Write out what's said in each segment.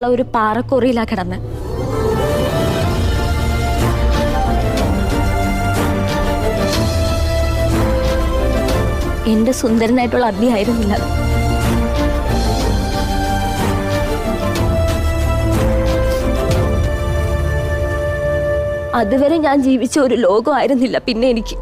ഒരു പാറക്കുറിയിലാ കിടന്ന് എന്റെ സുന്ദരനായിട്ടുള്ള അഭിയായിരുന്നില്ല അത്. അതുവരെ ഞാൻ ജീവിച്ച ഒരു ലോകമായിരുന്നില്ല പിന്നെ എനിക്ക്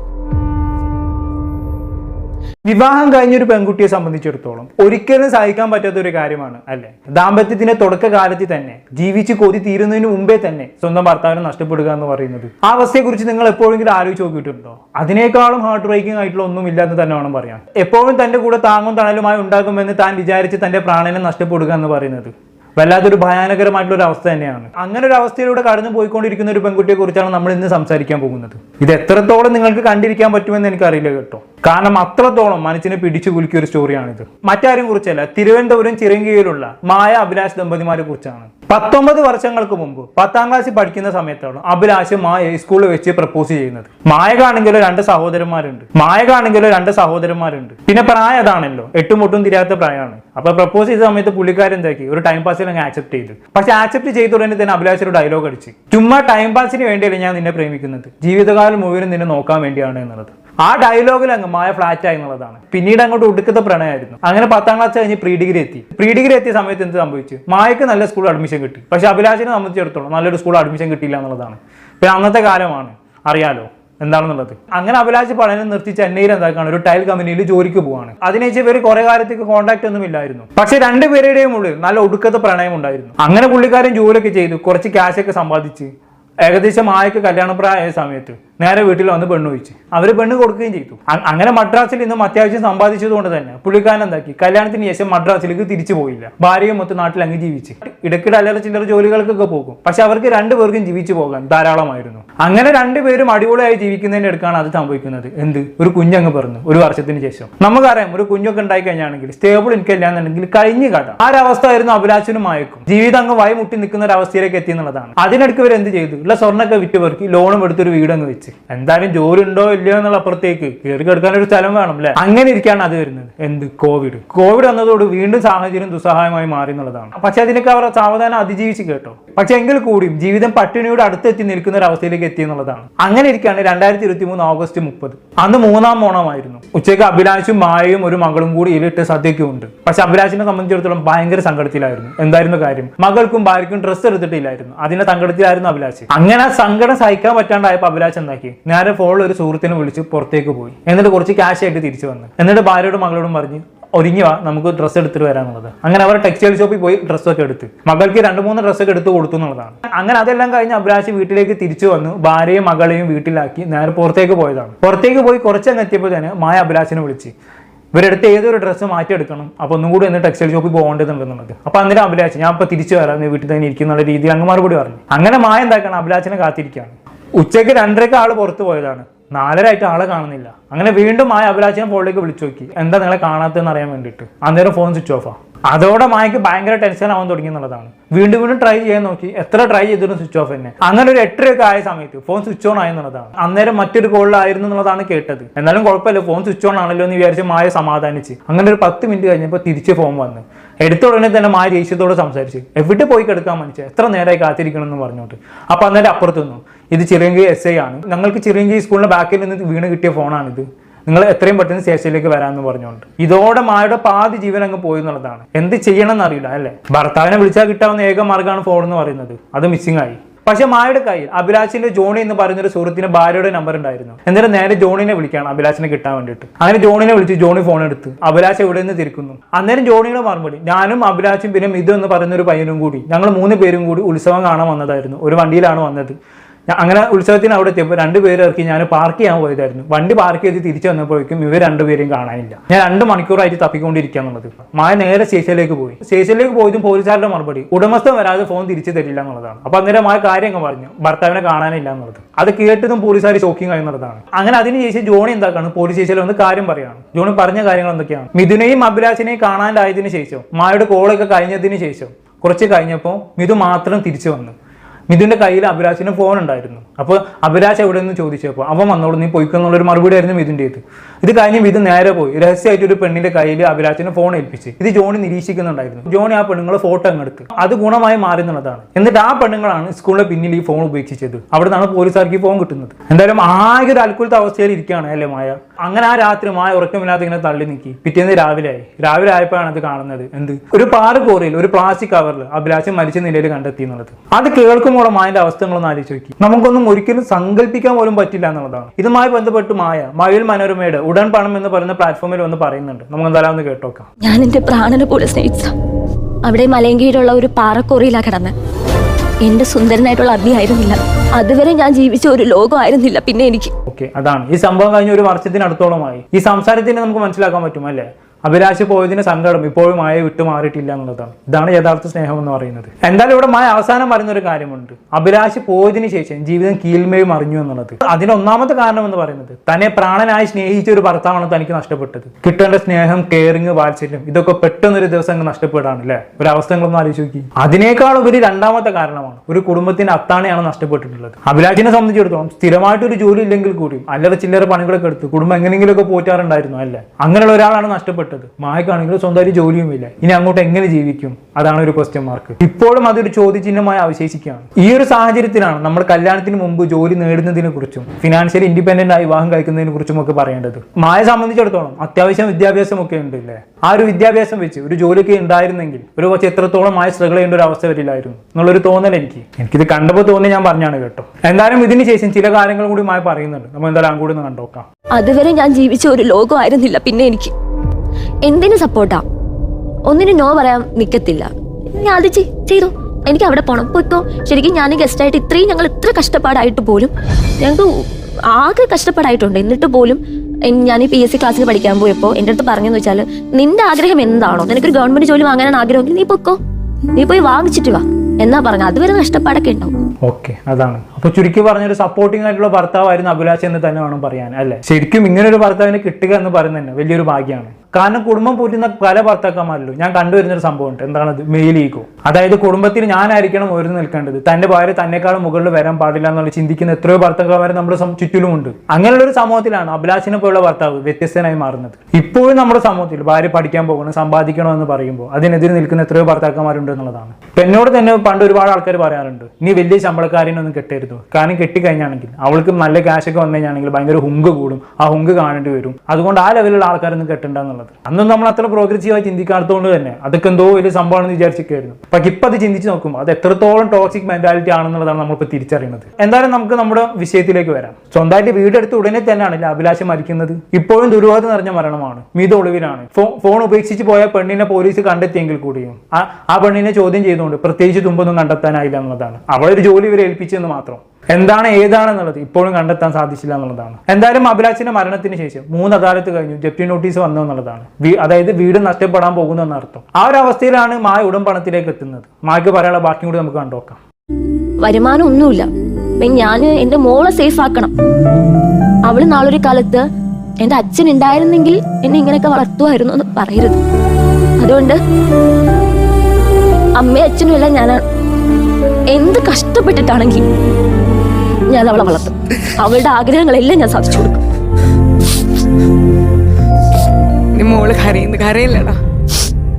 വിവാഹം കഴിഞ്ഞൊരു പെൺകുട്ടിയെ സംബന്ധിച്ചിടത്തോളം ഒരിക്കലും സഹിക്കാൻ പറ്റാത്ത ഒരു കാര്യമാണ് അല്ലെ? ദാമ്പത്യത്തിന്റെ തുടക്കകാലത്തിൽ തന്നെ ജീവിച്ച് കൊതി തീരുന്നതിന് മുമ്പേ തന്നെ സ്വന്തം ഭർത്താവിനെ നഷ്ടപ്പെടുക എന്ന് പറയുന്നത്. ആ അവസ്ഥയെക്കുറിച്ച് നിങ്ങൾ എപ്പോഴെങ്കിലും ആലോചിച്ച് നോക്കിയിട്ടുണ്ടോ? അതിനേക്കാളും ഹാർട്ട് ബ്രേക്കിംഗ് ആയിട്ടുള്ള ഒന്നും ഇല്ലാന്ന് തന്നെ വേണം പറയാം എപ്പോഴും തന്റെ കൂടെ താങ്ങും തണലുമായി ഉണ്ടാകുമെന്ന് താൻ വിചാരിച്ച് തന്റെ പ്രാണനെ നഷ്ടപ്പെടുക എന്ന് പറയുന്നത് വല്ലാത്തൊരു ഭയാനകരമായിട്ടുള്ള ഒരു അവസ്ഥ തന്നെയാണ്. അങ്ങനെ ഒരു അവസ്ഥയിലൂടെ കടന്നു പോയിക്കൊണ്ടിരിക്കുന്ന ഒരു പെൺകുട്ടിയെ കുറിച്ചാണ് നമ്മൾ ഇന്ന് സംസാരിക്കാൻ പോകുന്നത്. ഇത് എത്രത്തോളം നിങ്ങൾക്ക് കണ്ടിരിക്കാൻ പറ്റുമെന്ന് എനിക്കറിയില്ല കേട്ടോ. കാരണം അത്രത്തോളം മനസ്സിനെ പിടിച്ചു കുലുക്കിയ ഒരു സ്റ്റോറിയാണിത് മറ്റാരും കുറിച്ചല്ല തിരുവനന്തപുരം ചിറങ്കിയിലുള്ള മായ അഭിലാഷ് ദമ്പതിമാരെ കുറിച്ചാണ്. പത്തൊമ്പത് വർഷങ്ങൾക്ക് മുമ്പ് പത്താം ക്ലാസ്സിൽ പഠിക്കുന്ന സമയത്താണ് അഭിലാഷ് മായ സ്കൂളിൽ വെച്ച് പ്രപ്പോസ് ചെയ്യുന്നത്. മായകാണെങ്കിലോ രണ്ട് സഹോദരന്മാരുണ്ട്. മായകാണെങ്കിലോ രണ്ട് സഹോദരന്മാരുണ്ട്. പിന്നെ പ്രായം അതാണല്ലോ എട്ടുമുട്ടും തിരാത്ത പ്രായമാണ്. അപ്പൊ പ്രപ്പോസ് ചെയ്ത സമയത്ത് പുള്ളിക്കാരൻ എന്താക്കി? ഒരു ടൈം പാസിൽ അങ്ങ് ആക്സെപ്റ്റ് ചെയ്തു. പക്ഷെ ആക്സെപ്റ്റ് ചെയ്ത ഉടനെ തന്നെ അഭിലാഷ് ഒരു ഡയലോഗ് അടിച്ച്. ചുമ്മാ ടൈം പാസിന് വേണ്ടിയല്ല ഞാൻ നിന്നെ പ്രേമിക്കുന്നത്? ജീവിതകാലം മുഴുവനും നിന്നെ നോക്കാൻ വേണ്ടിയാണ് എന്നുള്ളത്. ആ ഡയലോഗിൽ അങ്ങ് മായ ഫ്ലാറ്റ് ആയി എന്നുള്ളതാണ്. പിന്നീട് അങ്ങോട്ട് ഒടുക്കത്തെ പ്രണയമായിരുന്നു. അങ്ങനെ പത്താം ക്ലാസ് കഴിഞ്ഞ് പ്രീ ഡിഗ്രി എത്തി. പ്രീ ഡിഗ്രി എത്തിയ സമയത്ത് എന്ത് സംഭവിച്ചു? മായക്ക് നല്ല സ്കൂൾ അഡ്മിഷൻ കിട്ടി. പക്ഷെ അഭിലാഷിനെ സംബന്ധിച്ചിടത്തോളം നല്ലൊരു സ്കൂൾ അഡ്മിഷൻ കിട്ടിയില്ല എന്നുള്ളതാണ്. പിന്നെ അന്നത്തെ കാലമാണ്. അറിയാലോ? എന്താണെന്നുള്ളത്. അങ്ങനെ അഭിലാഷ് പഠനം നിർത്തി ചെന്നൈയിൽ എന്താക്കാണ് ഒരു ടൈൽ കമ്പനിയിൽ ജോലിക്ക് പോവാണ് അതിനേച്ച് ഇവർ കുറെ കാലത്തേക്ക് കോൺടാക്ട് ഒന്നും ഇല്ലായിരുന്നു. പക്ഷെ രണ്ടുപേരുടെയും ഉള്ളിൽ നല്ല ഒടുക്കത്തെ പ്രണയം ഉണ്ടായിരുന്നു. അങ്ങനെ പുള്ളിക്കാരൻ ജോലിയൊക്കെ ചെയ്തു. കുറച്ച് ക്യാഷ് ഒക്കെ സമ്പാദിച്ച്. ഏകദേശം ആയക്ക് കല്യാണപ്രായ സമയത്ത്. നേരെ വീട്ടിൽ വന്ന് പെണ്ണ് ചോദിച്ചു അവർ പെണ്ണ് കൊടുക്കുകയും ചെയ്തു. അങ്ങനെ മദ്രാസിൽ നിന്നും അത്യാവശ്യം സമ്പാദിച്ചതുകൊണ്ട് തന്നെ പുള്ളിക്കാരൻ എന്താക്കി? കല്യാണത്തിന് ശേഷം മദ്രാസിലേക്ക് തിരിച്ചു പോയില്ല. ഭാര്യയും മൊത്തം നാട്ടിൽ അങ്ങ് ജീവിച്ച്. ഇടയ്ക്കിടെ അല്ലറ ചില്ലറ ജോലികൾക്കൊക്കെ പോകും. പക്ഷെ അവർക്ക് രണ്ടുപേർക്കും ജീവിച്ചു പോകാൻ ധാരാളമായിരുന്നു. അങ്ങനെ രണ്ടുപേരും അടിപൊളിയായി ജീവിക്കുന്നതിന്റെ അടുക്കാണ് അത് സംഭവിക്കുന്നത്. എന്ത്? ഒരു കുഞ്ഞങ്ങ് പറഞ്ഞു ഒരു വർഷത്തിന് ശേഷം. നമുക്കറിയാം ഒരു കുഞ്ഞൊക്കെ ഉണ്ടായി കഴിഞ്ഞാണെങ്കിൽ സ്റ്റേബിൾ എനിക്ക് എന്നുണ്ടെങ്കിൽ കഴിഞ്ഞു കഥ. ആ ഒരു അവസ്ഥ ആയിരുന്നു അഭിലാഷനും ആയക്കും ജീവിതം അങ്ങ് വഴിമുട്ടി നിൽക്കുന്ന ഒരു അവസ്ഥയിലേക്ക് എത്തി എന്നുള്ളതാണ്. അതിനിടയ്ക്ക് ഇവർ എന്ത് ചെയ്തു? ഉള്ള സ്വർണൊക്കെ വിറ്റ് പേർക്ക് ലോണും എടുത്തൊരു വീടങ്ങ് അങ്ങ് വെച്ച് എന്തായാലും ജോലി ഉണ്ടോ ഇല്ലയോ എന്നുള്ള അപ്പുറത്തേക്ക് കയറി കിടക്കാൻ ഒരു സ്ഥലം വേണം അല്ലെ അങ്ങനെ ഇരിക്കാണ് അത് വരുന്നത്. എന്ത്? കോവിഡ് കോവിഡ് വന്നതോട് വീണ്ടും സാഹചര്യം ദുസ്സഹായമായി മാറി എന്നുള്ളതാണ്. പക്ഷെ അതിനൊക്കെ അവർ സാവധാനം അതിജീവിച്ച് കേട്ടോ. പക്ഷെ എങ്കിൽ കൂടിയും ജീവിതം പട്ടിണിയുടെ അടുത്തെത്തി നിൽക്കുന്ന ഒരു അവസ്ഥയിലേക്ക് എത്തി എന്നുള്ളതാണ്. അങ്ങനെ ഇരിക്കുകയാണ് രണ്ടായിരത്തി ഇരുപത്തി മൂന്ന് ഓഗസ്റ്റ് മുപ്പത്. അന്ന് മൂന്നാം ഓണമായിരുന്നു. ഉച്ചയ്ക്ക് അഭിലാഷും മായയും ഒരു മകളും കൂടി ഇലിട്ട് സദ്യയ്ക്കും പക്ഷെ അഭിലാഷിനെ സംബന്ധിച്ചിടത്തോളം ഭയങ്കര സങ്കടത്തിലായിരുന്നു. എന്തായിരുന്നു കാര്യം? മകൾക്കും ഭാര്യക്കും ഡ്രസ്സ് എടുത്തിട്ടില്ലായിരുന്നു. അതിന്റെ സങ്കടത്തിലായിരുന്നു അഭിലാഷ്. അങ്ങനെ സങ്കടം സഹിക്കാൻ പറ്റാണ്ടായപ്പോൾ അഭിലാഷ് എന്താക്കി നേരെ ഫോണിൽ ഒരു സുഹൃത്തിനെ വിളിച്ച് പുറത്തേക്ക് പോയി. എന്നിട്ട് കുറച്ച് ക്യാഷ് ആയിട്ട് തിരിച്ചു വന്നു. എന്നിട്ട് ഭാര്യയോടും മകളോടും പറഞ്ഞു ഒരുങ്ങി വാ നമുക്ക് ഡ്രസ്സ് എടുത്തിട്ട് വരാനുള്ളത് അങ്ങനെ അവർ ടെക്സ്റ്റൈൽ ഷോപ്പിൽ പോയി ഡ്രസ്സൊക്കെ എടുത്ത്. മകൾക്ക് രണ്ട് മൂന്ന് ഡ്രസ്സൊക്കെ എടുത്ത് കൊടുത്തു എന്നുള്ളതാണ്. അങ്ങനെ അതെല്ലാം കഴിഞ്ഞ് അഭിലാഷ് വീട്ടിലേക്ക് തിരിച്ചു വന്നു ഭാര്യയും മകളെയും വീട്ടിലാക്കി നേരെ പുറത്തേക്ക് പോയതാണ്. പുറത്തേക്ക് പോയി കുറച്ചങ്ങ് എത്തിയപ്പോൾ തന്നെ മായ അഭിലാഷിനെ വിളിച്ച് ഇവരെടുത്ത് ഏതൊരു ഡ്രസ്സ് മാറ്റിയെടുക്കണം? അപ്പോൾ ഒന്നും കൂടി ഒന്ന് ടെക്സ്റ്റൈൽ ഷോപ്പിൽ പോകേണ്ടതുണ്ടെന്നുള്ളത്. അപ്പോൾ അന്നേരം അഭിലാഷ് ഞാൻ ഇപ്പോൾ തിരിച്ചു വരാം വീട്ടിൽ തന്നെ ഇരിക്കുന്ന രീതിയിൽ അങ്ങ് മറുപടി പറഞ്ഞു. അങ്ങനെ മായ എന്താക്കണം? അഭിലാഷിനെ കാത്തിരിക്കുകയാണ്. ഉച്ചയ്ക്ക് രണ്ടരയ്ക്ക് ആൾ പുറത്തു പോയതാണ്. നാലരായിട്ട് ആളെ കാണുന്നില്ല. അങ്ങനെ വീണ്ടും മായ അഭിലാഷിനെ ഫോണിലേക്ക് വിളിച്ചു നോക്കി. എന്താ നിങ്ങളെ കാണാത്തതെന്ന് അറിയാൻ വേണ്ടിയിട്ട്. അന്നേരം ഫോൺ സ്വിച്ച് ഓഫാ അതോടെ മായക്ക് ഭയങ്കര ടെൻഷൻ ആവാൻ തുടങ്ങി എന്നുള്ളതാണ് വീണ്ടും വീണ്ടും ട്രൈ ചെയ്യാൻ നോക്കി. എത്ര ട്രൈ ചെയ്തിട്ടും സ്വിച്ച് ഓഫ് തന്നെ. അങ്ങനെ ഒരു എട്ടരയൊക്കെ ആയ സമയത്ത് ഫോൺ സ്വിച്ച് ഓൺ ആയെന്നുള്ളതാണ്. അന്നേരം മറ്റൊരു കോളിലായിരുന്നു എന്നുള്ളതാണ് കേട്ടത്. എന്നാലും കുഴപ്പമില്ല ഫോൺ സ്വിച്ച് ഓൺ ആണല്ലോ എന്ന് വിചാരിച്ച് മായ സമാധാനിച്ച്. അങ്ങനെ ഒരു പത്ത് മിനിറ്റ് കഴിഞ്ഞപ്പോൾ തിരിച്ച് ഫോൺ വന്ന്. എടുത്ത ഉടനെ തന്നെ മായ ദേഷ്യത്തോട് സംസാരിച്ച്. എവിടെ പോയി കിടക്കാൻ മനുഷ്യ? എത്ര നേരമായി കാത്തിരിക്കണം എന്ന് പറഞ്ഞോട്ട് അപ്പൊ അന്നേരം അപ്പുറത്ത് നിന്നു. ഇത് ചിറങ്കി എസ് ഐ ആണ്. ഞങ്ങൾക്ക് ചിറങ്കി സ്കൂളിന്റെ ബാക്കിൽ നിന്ന് വീണ് കിട്ടിയ ഫോണാണിത് നിങ്ങൾ എത്രയും പെട്ടെന്ന് സ്റ്റേഷനിലേക്ക് വരാമെന്ന് പറഞ്ഞുകൊണ്ട്. ഇതോടെ മായയുടെ പാതി ജീവൻ അങ്ങ് പോയി എന്നുള്ളതാണ്. എന്ത് ചെയ്യണം എന്നറിയില്ല അല്ലേ? ഭർത്താവിനെ വിളിച്ചാൽ കിട്ടാവുന്ന ഏക മാർഗമാണ് ഫോൺ എന്ന് പറയുന്നത്. അത് മിസ്സിംഗ് ആയി. പക്ഷെ മായയുടെ കയ്യിൽ അഭിലാഷിന്റെ ജോണി എന്ന് പറയുന്ന ഒരു സുഹൃത്തിന്റെ ഭാര്യയുടെ നമ്പർ ഉണ്ടായിരുന്നു. എന്നിട്ട് നേരെ ജോണിനെ വിളിക്കുകയാണ് അഭിലാഷിനെ കിട്ടാൻ വേണ്ടിയിട്ട്. അങ്ങനെ ജോണിനെ വിളിച്ച് ജോണി ഫോൺ എടുത്ത് അഭിലാഷ് എവിടെ നിന്ന് തിരിക്കുന്നു? അന്നേരം ജോണിയുടെ മറുപടി ഞാനും അഭിലാഷും പിന്നെ മിതു എന്ന് പറയുന്ന ഒരു പയ്യനും കൂടി ഞങ്ങൾ മൂന്ന് പേരും കൂടി ഉത്സവം കാണാൻ വന്നതായിരുന്നു. ഒരു വണ്ടിയിലാണ് വന്നത്. അങ്ങനെ ഉത്സവത്തിന് അവിടെ എത്തിയപ്പോൾ രണ്ടുപേരും ഇറക്കി ഞാൻ പാർക്ക് ചെയ്യാൻ പോയതായിരുന്നു. വണ്ടി പാർക്ക് ചെയ്ത് തിരിച്ചു വന്നപ്പോഴേക്കും ഇവർ രണ്ടുപേരെയും കാണാനില്ല. ഞാൻ രണ്ട് മണിക്കൂറായിട്ട് തപ്പിക്കൊണ്ടിരിക്കുക എന്നുള്ളത്. മായ നേരെ സ്റ്റേഷനിലേക്ക് പോയി. സ്റ്റേഷനിലേക്ക് പോയതും പോലീസുകാരുടെ മറുപടി. ഉടമസ്ഥൻ വരാതെ ഫോൺ തിരിച്ചു തരില്ല എന്നുള്ളതാണ്. അപ്പൊ അന്നേരം മായ കാര്യം അങ്ങ് പറഞ്ഞു. ഭർത്താവിനെ കാണാനില്ല എന്നുള്ളത്. അത് കേട്ടതും പോലീസുകാർ ഷോക്കിംഗ് ആയി എന്നുള്ളതാണ്. അങ്ങനെ അതിനുശേഷം ജോണി എന്താക്കാണ്? പോലീസ് സ്റ്റേഷനിൽ വന്ന് കാര്യം പറയാണ്. ജോണി പറഞ്ഞ കാര്യങ്ങൾ എന്തൊക്കെയാണ്? മിഥുനെയും അഭിലാഷിനെയും കാണാനായതിനു ശേഷം മായയുടെ കോളൊക്കെ കഴിഞ്ഞതിന് ശേഷം കുറച്ച് കഴിഞ്ഞപ്പോൾ മിഥു മാത്രം തിരിച്ചു വന്നു. മിഥുന്റെ കയ്യിൽ അഭിലാഷിന് ഫോൺ ഉണ്ടായിരുന്നു. അപ്പോൾ അഭിലാഷ് എവിടെ നിന്ന് ചോദിച്ചപ്പോൾ അവൻ വന്നോളൂ നീ പോയിക്കെന്നുള്ളൊരു മറുപടി ആയിരുന്നു മിഥുന്റെത് ഇത് കഴിഞ്ഞ് മിഥുൻ നേരെ പോയി. രഹസ്യമായിട്ട് ഒരു പെണ്ണിന്റെ കയ്യിൽ അഭിലാഷിന് ഫോൺ ഏൽപ്പിച്ച്. ഇത് ജോണി നിരീക്ഷിക്കുന്നുണ്ടായിരുന്നു. ജോണി ആ പെണ്ണുങ്ങളെ ഫോട്ടോ അങ്ങ് എടുത്ത്. അത് ഗുണമായി മാറി എന്നുള്ളതാണ്. എന്നിട്ട് ആ പെണ്ണുങ്ങളാണ് സ്കൂളിലെ പിന്നിൽ ഈ ഫോൺ ഉപേക്ഷിച്ചത്. അവിടെ നിന്നാണ് പോലീസുകാർക്ക് ഈ ഫോൺ കിട്ടുന്നത്. എന്തായാലും ആകെ ഒരു അൽക്കുലത്തെ അവസ്ഥയിൽ ഇരിക്കുകയാണ് അല്ലേ മായ? അങ്ങനെ ആ രാത്രി മായ ഉറക്കമില്ലാതെ ഇങ്ങനെ തള്ളി നീക്കി. പിറ്റേന്ന് രാവിലെ ആയി. രാവിലെ ആയപ്പോഴാണ് അത് കാണുന്നത്. എന്ത്? ഒരു പാറ കോറിയിൽ ഒരു പ്ലാസ്റ്റിക് കവറിൽ അഭിലാഷം മരിച്ച നിലയിൽ കണ്ടെത്തി എന്നുള്ളത്. അത് കേൾക്കുമ്പോൾ മായന്റെ അവസ്ഥകളൊന്നും ആലോചിച്ച് നോക്കി. നമുക്കൊന്നും ഒരിക്കലും സങ്കല്പിക്കാൻ പോലും പറ്റില്ല എന്നുള്ളതാണ്. ഇതുമായി ബന്ധപ്പെട്ട് മായ മയിൽ മനോരമയുടെ ഉടൻ പണം എന്ന് പറയുന്ന പ്ലാറ്റ്ഫോമിൽ വന്ന് പറയുന്നുണ്ട്. നമുക്ക് എന്തായാലും ഒന്ന് കേട്ടോക്കാം. ഞാൻ എന്റെ പ്രാണനെ പോലെ സ്നേഹിച്ച അവിടെ മലയങ്കീഴുള്ള ഒരു പാറക്കോറിയിലാ കിടന്ന്. എന്റെ സുന്ദരനായിട്ടുള്ള അഭിയായിരുന്നില്ല അതുവരെ ഞാൻ ജീവിച്ച ഒരു ലോകമായിരുന്നില്ല പിന്നെ എനിക്ക്. ഓക്കെ അതാണ്. ഈ സംഭവം കഴിഞ്ഞ ഒരു വർഷത്തിനടുത്തോളമായി. ഈ സംസാരത്തിന് നമുക്ക് മനസ്സിലാക്കാൻ പറ്റും അല്ലേ? അഭിലാഷ് പോയതിന് സങ്കടം ഇപ്പോഴും മായ വിട്ടു മാറിയിട്ടില്ല എന്നുള്ളതാണ്. ഇതാണ് യഥാർത്ഥ സ്നേഹം എന്ന് പറയുന്നത്. എന്തായാലും ഇവിടെ മായ അവസാനം പറയുന്ന ഒരു കാര്യമുണ്ട്. അഭിലാഷ് പോയതിന് ശേഷം ജീവിതം കീഴ്മയും അറിഞ്ഞു എന്നുള്ളത്. അതിന് ഒന്നാമത്തെ കാരണം എന്ന് പറയുന്നത് തന്നെ പ്രാണനായി സ്നേഹിച്ച ഒരു ഭർത്താവാണ് തനിക്ക് നഷ്ടപ്പെട്ടത്. കിട്ടേണ്ട സ്നേഹം കെയറിങ് വാത്സല്യം ഇതൊക്കെ പെട്ടെന്ന് ഒരു ദിവസം അങ്ങ് നഷ്ടപ്പെടാണ് അല്ലേ? ഒരു അവസ്ഥകളൊന്നും ആലോചിച്ച് നോക്കി. അതിനേക്കാൾ ഒരു രണ്ടാമത്തെ കാരണമാണ് ഒരു കുടുംബത്തിന്റെ അത്താണയാണ് നഷ്ടപ്പെട്ടിട്ടുള്ളത്. അഭിലാഷിനെ സംബന്ധിച്ചിടത്തോളം സ്ഥിരമായിട്ട് ഒരു ജോലി ഇല്ലെങ്കിൽ കൂടിയും അല്ലറ ചില്ലറ പണികളൊക്കെ എടുത്ത് കുടുംബം എങ്ങനെയെങ്കിലുമൊക്കെ പോറ്റാറുണ്ടായിരുന്നു അല്ലേ? അങ്ങനെയുള്ള ഒരാളാണ് നഷ്ടപ്പെട്ടത്. മായക്കാണെങ്കിൽ സ്വന്തമായിട്ട് ജോലിയുമില്ല. ഇനി അങ്ങോട്ട് എങ്ങനെ ജീവിക്കും? അതാണ് ഒരു ക്വസ്റ്റ്യൻ മാർക്ക് ഇപ്പോഴും അതൊരു ചോദ്യചിഹ്നമായി അവശേഷിക്കുകയാണ്. ഈ ഒരു സാഹചര്യത്തിലാണ് നമ്മൾ കല്യാണത്തിന് മുമ്പ് ജോലി നേടുന്നതിനെ കുറിച്ചും ഫിനാൻഷ്യൽ ഇൻഡിപെൻഡന്റ് ആയി വിവാഹം കഴിക്കുന്നതിനെ കുറിച്ചും ഒക്കെ പറയേണ്ടത്. മായ സംബന്ധിച്ചിടത്തോളം അത്യാവശ്യം വിദ്യാഭ്യാസം ഒക്കെ ഉണ്ട് അല്ലേ ആ ഒരു വിദ്യാഭ്യാസം വെച്ച് ഒരു ജോലിയൊക്കെ ഉണ്ടായിരുന്നെങ്കിൽ ഒരു പക്ഷേ എത്രത്തോളം മായ സ്ട്രഗിൾ ചെയ്യേണ്ട ഒരു അവസ്ഥ വരില്ലായിരുന്നു. എന്നുള്ളൊരു തോന്നൽ എനിക്ക്. എനിക്കിത് കണ്ടപ്പോൾ തോന്നി ഞാൻ പറഞ്ഞാണ് കേട്ടോ. എന്തായാലും ഇതിന് ശേഷം ചില കാര്യങ്ങൾ കൂടി മായ പറയുന്നുണ്ട്. നമ്മൾ എന്തായാലും അങ്ങോട്ട് കണ്ടോക്കാം. അതുവരെ ഞാൻ ജീവിച്ച ഒരു ലോകമായിരുന്നില്ല പിന്നെ എനിക്ക്. എന്തിനു സപ്പോർട്ടാ? ഒന്നിനും നോ പറയാൻ നിക്കത്തില്ല. ഞാൻ അത് ചെയ്തു. എനിക്ക് അവിടെ പോണം. പോയിക്കോ ശരിക്കും ഞാൻ ഗസ്റ്റായിട്ട് ഇത്രയും ഞങ്ങൾ ഇത്ര കഷ്ടപ്പാടായിട്ട് പോലും ഞങ്ങൾക്ക് ആകെ കഷ്ടപ്പാടായിട്ടുണ്ട്. എന്നിട്ട് പോലും ഞാൻ ഈ പി എസ് സി ക്ലാസ്സിൽ പഠിക്കാൻ പോയപ്പോൾ എന്റെ അടുത്ത് പറഞ്ഞെന്ന് വെച്ചാൽ നിന്റെ ആഗ്രഹം എന്താണോ? നിനക്കൊരു ഗവൺമെന്റ് ജോലി വാങ്ങാനാണ് ആഗ്രഹമെങ്കിൽ നീ പൊക്കോ. നീ പോയി വാങ്ങിച്ചിട്ട് വാ. എന്നാ പറഞ്ഞ? അതുവരെ കഷ്ടപ്പാടൊക്കെ ഉണ്ടാവും ഓക്കെ അതാണ്. അപ്പൊ ചുരുക്കി പറഞ്ഞൊരു സപ്പോർട്ടിംഗ് ആയിട്ടുള്ള ഭർത്താവായിരുന്നു അഭിലാഷ് എന്ന് തന്നെ വേണം പറയാൻ അല്ലെ? ശരിക്കും ഇങ്ങനെ ഒരു ഭർത്താവിനെ കിട്ടുക എന്ന് പറയുന്നത് തന്നെ വലിയൊരു ഭാഗ്യമാണ്. കാരണം കുടുംബം പോറ്റുന്ന പല ഭർത്താക്കന്മാരല്ലോ ഞാൻ കണ്ടുവരുന്ന ഒരു സംഭവമുണ്ട് എന്താണത് മെയിൽ ഈഗോ. അതായത് കുടുംബത്തിൽ ഞാനായിരിക്കണം ഉയർന്നു നിൽക്കേണ്ടത്. തന്റെ ഭാര്യ തന്നെക്കാളും മുകളിൽ വരാൻ പാടില്ല എന്നുള്ള ചിന്തിക്കുന്ന എത്രയോ ഭർത്താക്കന്മാർ നമ്മുടെ ചുറ്റിലുമുണ്ട്. അങ്ങനെയുള്ള ഒരു സമൂഹത്തിലാണ് അഭിലാഷിനെ പോലുള്ള ഭർത്താവ് വ്യത്യസ്തനായി മാറുന്നത്. ഇപ്പോഴും നമ്മുടെ സമൂഹത്തിൽ ഭാര്യ പഠിക്കാൻ പോകണം സമ്പാദിക്കണം എന്ന് പറയുമ്പോൾ അതിനെതിരെ നിൽക്കുന്ന എത്രയോ ഭർത്താക്കന്മാരുണ്ട് എന്നുള്ളതാണ്. എന്നോട് തന്നെ പണ്ട് ഒരുപാട് ആൾക്കാർ പറയാറുണ്ട് നീ വലിയ ശമ്പളക്കാരനൊന്നും കെട്ടരുത്? കാരണം കെട്ടിക്കഴിഞ്ഞാണെങ്കിൽ അവൾക്ക് നല്ല ക്യാഷൊക്കെ വന്നു കഴിഞ്ഞാണെങ്കിൽ ഭയങ്കര ഹുങ്ക് കൂടും. ആ ഹുങ്ക് കാണേണ്ടി വരും. അതുകൊണ്ട് ആ ലെവലിലുള്ള ആൾക്കാരൊന്നും കെട്ടണ്ട എന്നുള്ളത് അന്നും നമ്മൾ അത്ര പ്രോഗ്രസീവായി ചിന്തിക്കാത്തതുകൊണ്ട് തന്നെ അതൊക്കെ എന്തോ വലിയ സംഭവമാണെന്ന് വിചാരിച്ചിട്ടായിരുന്നു പക്ഷെ ഇപ്പൊ അത് ചിന്തിച്ച് നോക്കുമ്പോൾ അത് എത്രത്തോളം ടോക്സിക് മെന്റാലിറ്റി ആണെന്നുള്ളതാണ് നമ്മളിപ്പോൾ തിരിച്ചറിയുന്നത്. എന്തായാലും നമുക്ക് നമ്മുടെ വിഷയത്തിലേക്ക് വരാം. സ്വന്തമായിട്ട് വീടെടുത്ത് ഉടനെ തന്നെയാണ് അഭിലാഷം മരിക്കുന്നത്? ഇപ്പോഴും ദുരൂഹത നിറഞ്ഞ മരണമാണ്. മീത ഒളിവിലാണ്. ഫോൺ ഉപേക്ഷിച്ച് പോയ പെണ്ണിനെ പോലീസ് കണ്ടെത്തിയെങ്കിൽ കൂടിയും ആ പെണ്ണിനെ ചോദ്യം ചെയ്തുകൊണ്ട് പ്രത്യേകിച്ച് തുമ്പൊന്നും കണ്ടെത്താനായില്ല എന്നുള്ളതാണ്. അവളൊരു ജോലി ഇവരെ ഏൽപ്പിച്ചെന്ന് മാത്രം. എന്താണ് ഏതാണെന്നുള്ളത് ഇപ്പോഴും കണ്ടെത്താൻ സാധിച്ചില്ല എന്നുള്ളതാണ്. എന്തായാലും അഭിലാഷിന്റെ മരണത്തിന് ശേഷം മൂന്ന് അദാലത്ത് കഴിഞ്ഞു ജപ്തി നോട്ടീസ് വന്നു എന്നുള്ളതാണ്. അതായത് വീട് നഷ്ടപ്പെടാൻ പോകുന്നു എന്നർത്ഥം ആ ഒരു അവസ്ഥയിലാണ് മായ ഉടൻ പണത്തിലേക്ക് എത്തുന്നത്. മായ്ക്ക് പറയാനുള്ള ബാക്കി കൂടി നമുക്ക് കണ്ടുനോക്കാം വരുമാനം ഒന്നുമില്ല. ഞാൻ എന്റെ മോളെ സേഫ് ആക്കണം. അവൾ നാളൊരു കാലത്ത് എന്റെ അച്ഛൻ ഉണ്ടായിരുന്നെങ്കിൽ എന്നെ ഇങ്ങനെയൊക്കെ വളർത്തുമായിരുന്നു എന്ന് പറയരുത്. അതുകൊണ്ട് അമ്മയും അച്ഛനും എല്ലാം ഞാൻ എന്ത് കഷ്ടപ്പെട്ടിട്ടാണെങ്കിൽ ഞാൻ അവളെ വളർത്തും. അവളുടെ ആഗ്രഹങ്ങളെല്ലാം ഞാൻ സാധിച്ചു കൊടുക്കും. മോൾ കരയുന്നു കരയില്ലടാ.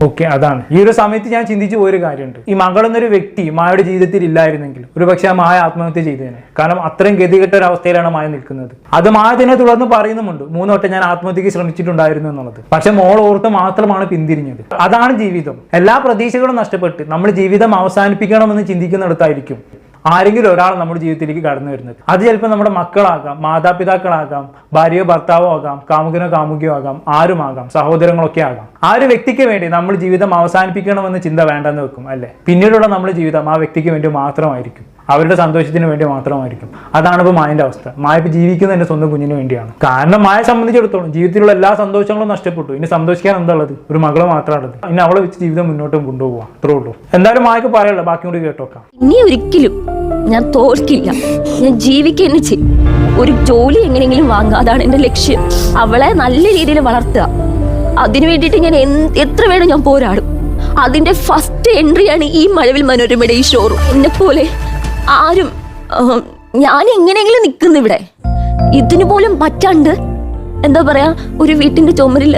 ഓക്കെ അതാണ്. ഈ ഒരു സമയത്ത് ഞാൻ ചിന്തിച്ചു പോയൊരു കാര്യമുണ്ട്. ഈ മകൾ എന്നൊരു വ്യക്തി മായയുടെ ജീവിതത്തിൽ ഇല്ലായിരുന്നെങ്കിൽ ഒരു പക്ഷേ ആ മായ ആത്മഹത്യ ചെയ്തേനെ. കാരണം അത്രയും ഗതികെട്ട ഒരു അവസ്ഥയിലാണ് മായ നിൽക്കുന്നത്. അത് മായ തന്നെ തുടർന്ന് പറയുന്നുമുണ്ട് മൂന്ന് വട്ടം ഞാൻ ആത്മഹത്യക്ക് ശ്രമിച്ചിട്ടുണ്ടായിരുന്നു എന്നുള്ളത്. പക്ഷെ മോൾ ഓർത്ത് മാത്രമാണ് പിന്തിരിഞ്ഞത്. അതാണ് ജീവിതം. എല്ലാ പ്രതീക്ഷകളും നഷ്ടപ്പെട്ട് നമ്മൾ ജീവിതം അവസാനിപ്പിക്കണമെന്ന് ചിന്തിക്കുന്നിടത്തായിരിക്കും. ആരെങ്കിലും ഒരാൾ നമ്മുടെ ജീവിതത്തിലേക്ക് കടന്നു വരുന്നത്. അത് ചിലപ്പോൾ നമ്മുടെ മക്കളാകാം മാതാപിതാക്കളാകാം ഭാര്യയോ ഭർത്താവോ ആകാം കാമുകനോ കാമുകിയോ ആകാം ആരുമാകാം സഹോദരങ്ങളൊക്കെ ആകാം. ആ ഒരു വ്യക്തിക്ക് വേണ്ടി നമ്മൾ ജീവിതം അവസാനിപ്പിക്കണമെന്ന് ചിന്ത വേണ്ടെന്ന് വെക്കും അല്ലേ? പിന്നീടുള്ള നമ്മുടെ ജീവിതം ആ വ്യക്തിക്ക് വേണ്ടി മാത്രമായിരിക്കും. അവരുടെ സന്തോഷത്തിന് വേണ്ടി മാത്രമായിരിക്കും. അതാണ് ഇപ്പോൾ മായന്റെ അവസ്ഥ. മായ ഇപ്പോൾ ജീവിക്കുന്നത് എന്റെ സ്വന്തം കുഞ്ഞിന് വേണ്ടിയാണ്. കാരണം മായ സംബന്ധിച്ചിടത്തോളം ജീവിതത്തിലുള്ള എല്ലാ സന്തോഷങ്ങളും നഷ്ടപ്പെട്ടു. ഇനി സന്തോഷിക്കാൻ എന്താ ഉള്ളത്? ഒരു മകൾ മാത്രമാണുള്ളത് ഇനി അവളെ വെച്ച് ജീവിതം മുന്നോട്ട് കൊണ്ടുപോകാം അത്രേ ഉള്ളൂ. എന്തായാലും മായക്ക് പറയാനുള്ളത് ബാക്കി കൂടി കേട്ടോക്കാം. ഇനി ഒരിക്കലും ഞാൻ തോൽക്കില്ല. ഞാൻ ജീവിക്കുക ചെയ്യും. ഒരു ജോലി എങ്ങനെയെങ്കിലും വാങ്ങുക. അതാണ് എന്റെ ലക്ഷ്യം. അവളെ നല്ല രീതിയിൽ വളർത്തുക. അതിനു വേണ്ടിയിട്ട് ഞാൻ എത്ര വേണം ഞാൻ പോരാടും. അതിന്റെ ഫസ്റ്റ് എൻട്രിയാണ് ഈ മഴവിൽ മനോരമയുടെ ഈ ഷോറൂം എന്നെ പോലെ ആരും ഞാൻ എങ്ങനെയെങ്കിലും നിൽക്കുന്നു ഇവിടെ. ഇതിനു പോലും പറ്റാണ്ട് എന്താ പറയാ ഒരു വീട്ടിന്റെ ചുമരിൽ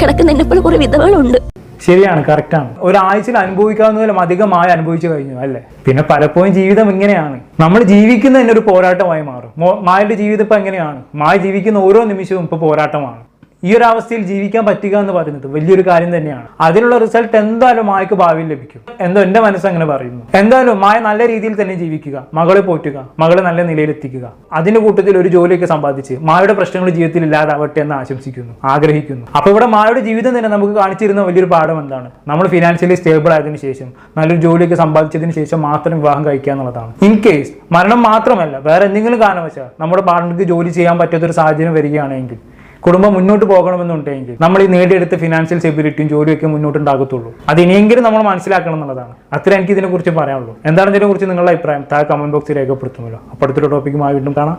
കിടക്കുന്ന എന്നെ പോലെ കുറെ വിധവകളുണ്ട്. ശരിയാണ് കറക്റ്റാണ് ഒരാഴ്ചയിൽ അനുഭവിക്കാവുന്നതിലും അധികമായി അനുഭവിച്ചു കഴിഞ്ഞു അല്ലേ? പിന്നെ പലപ്പോഴും ജീവിതം ഇങ്ങനെയാണ്. നമ്മൾ ജീവിക്കുന്ന ഒരു പോരാട്ടമായി മാറും. മായുടെ ജീവിതം ഇപ്പൊ എങ്ങനെയാണ്? മായ ജീവിക്കുന്ന ഓരോ നിമിഷവും ഇപ്പൊ പോരാട്ടമാണ്. ഈ ഒരു അവസ്ഥയിൽ ജീവിക്കാൻ പറ്റുക എന്ന് പറയുന്നത് വലിയൊരു കാര്യം തന്നെയാണ്. അതിനുള്ള റിസൾട്ട് എന്തായാലും മായക്ക് ഭാവിയിൽ ലഭിക്കും. എന്തോ മനസ്സ് അങ്ങനെ പറയുന്നു. എന്തായാലും മായ നല്ല രീതിയിൽ തന്നെ ജീവിക്കുക. മകളെ പോറ്റുക. മകളെ നല്ല നിലയിലെത്തിക്കുക. അതിന്റെ കൂട്ടത്തിൽ ഒരു ജോലിയൊക്കെ സമ്പാദിച്ച് മായയുടെ പ്രശ്നങ്ങൾ ജീവിതത്തിൽ ഇല്ലാതാവട്ടെ എന്ന് ആശംസിക്കുന്നു. ആഗ്രഹിക്കുന്നു. അപ്പൊ ഇവിടെ മായയുടെ ജീവിതം തന്നെ നമുക്ക് കാണിച്ചിരുന്ന വലിയൊരു പാഠം എന്താണ്? നമ്മൾ ഫിനാൻഷ്യലി സ്റ്റേബിൾ ആയതിനു ശേഷം നല്ലൊരു ജോലിയൊക്കെ സമ്പാദിച്ചതിന് ശേഷം മാത്രം വിവാഹം കഴിക്കുക എന്നുള്ളതാണ്. ഇൻ കേസ് മരണം മാത്രമല്ല വേറെ എന്തെങ്കിലും കാരണവശാൽ നമ്മുടെ പാർട്ണർക്ക് ജോലി ചെയ്യാൻ പറ്റാത്തൊരു സാഹചര്യം വരികയാണെങ്കിൽ കുടുംബം മുന്നോട്ട് പോകണമെന്നുണ്ടെങ്കിൽ നമ്മൾ ഈ നേടിയെടുത്ത ഫിനാൻഷ്യൽ സ്റ്റെബിലിറ്റിയും ജോലിയൊക്കെ മുന്നോട്ട് ഉണ്ടാകത്തുള്ളൂ അത് ഇനിയെങ്കിലും നമ്മൾ മനസ്സിലാക്കണം എന്നുള്ളതാണ്. അത്ര എനിക്ക് ഇതിനെക്കുറിച്ച് പറയാനുള്ളൂ. എന്താണ് ഇതിനെക്കുറിച്ച് നിങ്ങളുടെ അഭിപ്രായം താഴെ കമന്റ് ബോക്സിൽ രേഖപ്പെടുത്തുമല്ലോ. അപ്പോൾ അടുത്തൊരു ടോപ്പിക്കുമായി വീണ്ടും കാണാം.